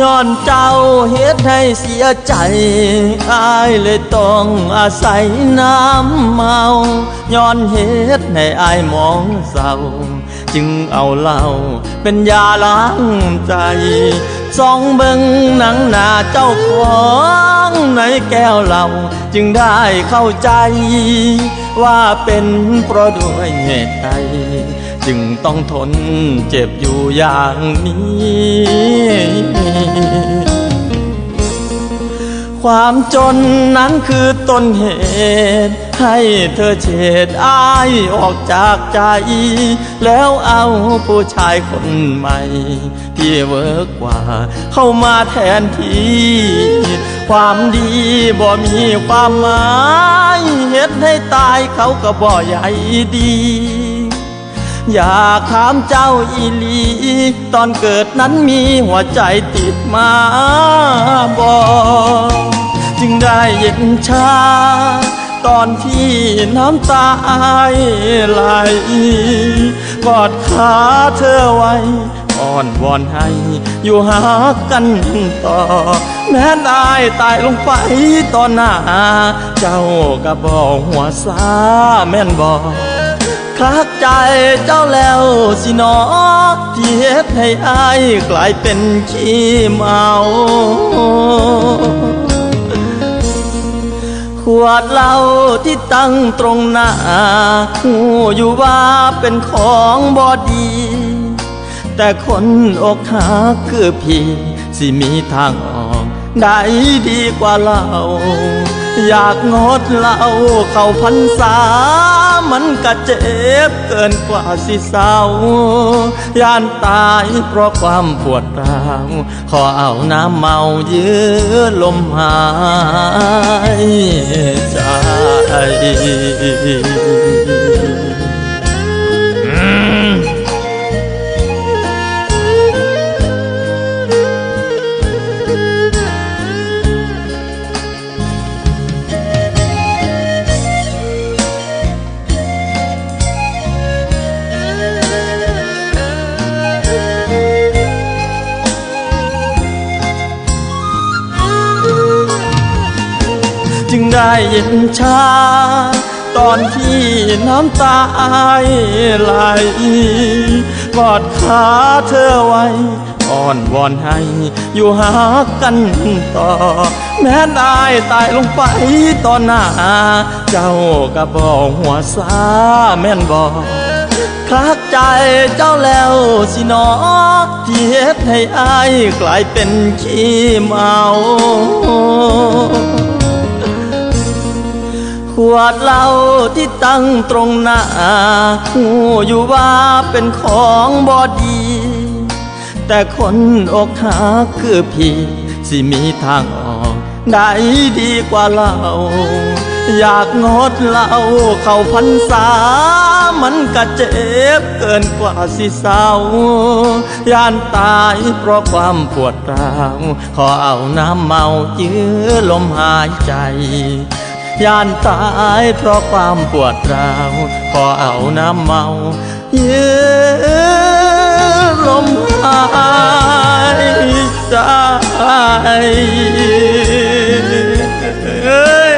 ย้อนเจ้าเฮ็ดให้เสียใจอายเลยต้องอาศัยน้ำเมาย้อนเฮ็ดให้อายมองเศร้า จึงเอาเหล้าเป็นยาล้างใจสองเบิงหนังหน้าเจ้าของในแก้วเหล้าจึงได้เข้าใจ ว่าเป็นเพราะด้วยเหตุใด จึงต้องทนเจ็บอยู่อย่างนี้ ความจนนั้นคือต้นเหตุ ให้เธอเฉดอายออกจากใจ แล้วเอาผู้ชายคนใหม่ ที่เวิร์กว่า เข้ามาแทนที่ ความดีบ่มีความหมาย เฮ็ดให้ตายเขาก็บ่ใหญ่ดี อยากถามเจ้าอีลี ตอนเกิดนั้นมีหัวใจติดมาบอจึงได้เย็นชา ตอนที่น้ำตาไหลกอดขาเธอไว้อ้อนวอนให้ อยู่หากันต่อ แม้นอายตายลงไปตอนหน้า เจ้าก็บอกหัวซาแม่นบอก คักใจเจ้าแล้วสินอที่เฮ็ดให้อายกลายเป็นขี้เมาขวดเหล้าที่ตั้งตรงหน้าหูอยู่ว่าเป็นของบอดี แต่คนอกหักคือพี่ สิมีทางออก ได้ดีกว่าเรา อยากงดเหล้าเข้าพันษา มันก็เจ็บเกินกว่าสิเศร้าย่านตายเพราะความปวดร้าวขอเอาน้ำเมายื้อลมหายใจ จึงได้เย็นชา ตอนที่น้ำตาอายไหลกอดขาเธอไว้อ้อนวอนให้ อยู่หากันต่อ แม้นอายตายลงไปตอนหน้า เจ้าก็บอกหัวซาแม่นบอกคลักใจเจ้าแล้วสินอที่เฮ็ดให้อายกลายเป็นขี้เมา ขวดเหล้าที่ตั้งตรงหน้าหูอยู่ว่าเป็นของบอดี แต่คนอกหักคือพี่ สิมีทางออกได้ดีกว่าเรา อยากงดเหล้าเข้าพันษา มันก็เจ็บเกินกว่าสิเศร้าย่านตายเพราะความปวดร้าว ขอเอาน้ำเมายื้อลมหายใจ ย่านตายเพราะความปวดร้าวขอเอาน้ำเมาเยื้อลมหายใจเอ้ย